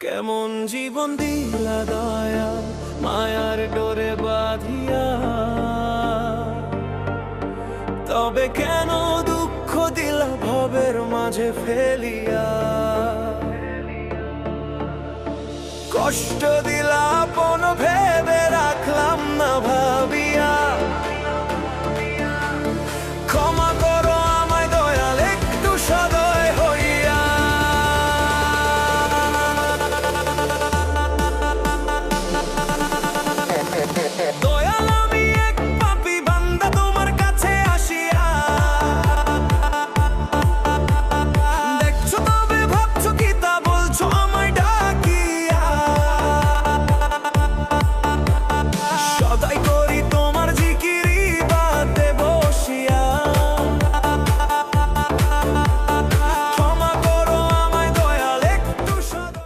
কেমন জীবন দিলা দয়া, মায়ার ডোরে বাঁধিয়া। তবে কেন দুঃখ দিলা ভবের মাঝে ফেলিয়া? কষ্ট দিলা পন ভে দয়া